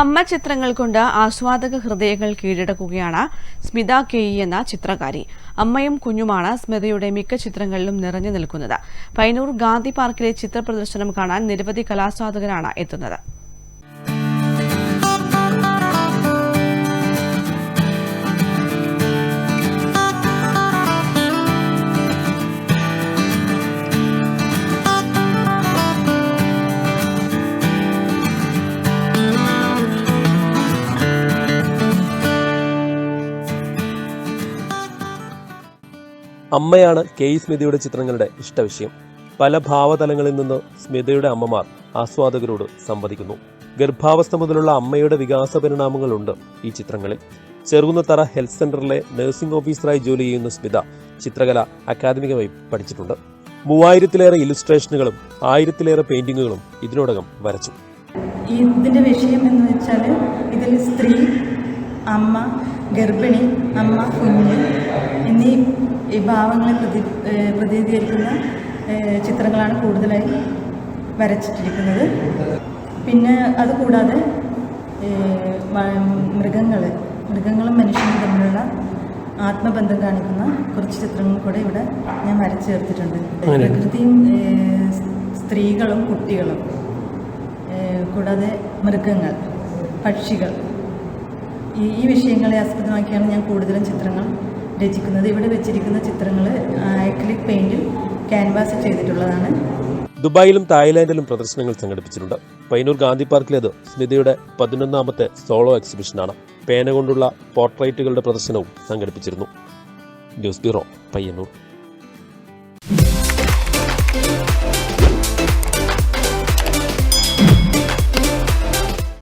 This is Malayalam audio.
അമ്മ ചിത്രങ്ങൾ കൊണ്ട് ആസ്വാദക ഹൃദയങ്ങൾ കീഴടക്കുകയാണ് സ്മിത കെ എന്ന ചിത്രകാരി. അമ്മയും കുഞ്ഞുമാണ് സ്മിതയുടെ മിക്ക ചിത്രങ്ങളിലും നിറഞ്ഞു നിൽക്കുന്നത്. പൈനൂർ ഗാന്ധി പാർക്കിലെ ചിത്രപ്രദർശനം കാണാൻ നിരവധി കലാസ്വാദകരാണ് എത്തുന്നത്. അമ്മയാണ് കെ സ്മിതയുടെ ചിത്രങ്ങളുടെ ഇഷ്ടവിഷയം. പല ഭാവതലങ്ങളിൽ നിന്ന് സ്മിതയുടെ അമ്മമാർ ആസ്വാദകരോട് സംവദിക്കുന്നു. ഗർഭാവസ്ഥ മുതലുള്ള അമ്മയുടെ വികാസ പരിണാമങ്ങളുണ്ട് ഈ ചിത്രങ്ങളിൽ. ചെറുകുന്നത്തറ ഹെൽത്ത് സെന്ററിലെ നഴ്സിംഗ് ഓഫീസറായി ജോലി ചെയ്യുന്ന സ്മിത ചിത്രകല അക്കാദമികമായി പഠിച്ചിട്ടുണ്ട്. മൂവായിരത്തിലേറെ ഇലുസ്ട്രേഷനുകളും ആയിരത്തിലേറെ പെയിന്റിങ്ങുകളും ഇതിനോടകം വരച്ചു. ഇതിന്റെ വിഷയം എന്ന് വെച്ചാൽ ഇതിൽ സ്ത്രീ അമ്മ ഗർഭിണി അമ്മ കുഞ്ഞ് എന്നീ ഈ ഭാവങ്ങളെ പ്രതി പ്രതിനിധീകരിക്കുന്ന ചിത്രങ്ങളാണ് കൂടുതലായി വരച്ചിട്ടിരിക്കുന്നത്. പിന്നെ അതുകൂടാതെ മൃഗങ്ങൾ മൃഗങ്ങളും മനുഷ്യനും തമ്മിലുള്ള ആത്മബന്ധം കാണിക്കുന്ന കുറച്ച് ചിത്രങ്ങൾ കൂടെ ഇവിടെ ഞാൻ വരച്ചു ചേർത്തിട്ടുണ്ട്. പ്രകൃതിയും സ്ത്രീകളും കുട്ടികളും കൂടാതെ മൃഗങ്ങൾ പക്ഷികൾ ഈ വിഷയങ്ങളെ ആസ്പദമാക്കിയാണ് ഞാൻ കൂടുതലും ചിത്രങ്ങൾ രചിക്കുന്നത്. ഇവിടെ വെച്ചിരിക്കുന്ന ചിത്രങ്ങൾ അക്രിലിക് പെയിന്റിൽ ക്യാൻവാസ് ചെയ്തിട്ടുള്ളതാണ്. ദുബായിലും തായ്ലാന്റിലും പ്രദർശനങ്ങൾ സംഘടിപ്പിച്ചിട്ടുണ്ട്. പൈനൂർ ഗാന്ധി പാർക്കിലേത് സ്മിതയുടെ പതിനൊന്നാമത്തെ സോളോ എക്സിബിഷനാണ് പേന കൊണ്ടുള്ള പോർട്രേറ്റുകളുടെ പ്രദർശനവും സംഘടിപ്പിച്ചിരുന്നു. News bureau Payyanur.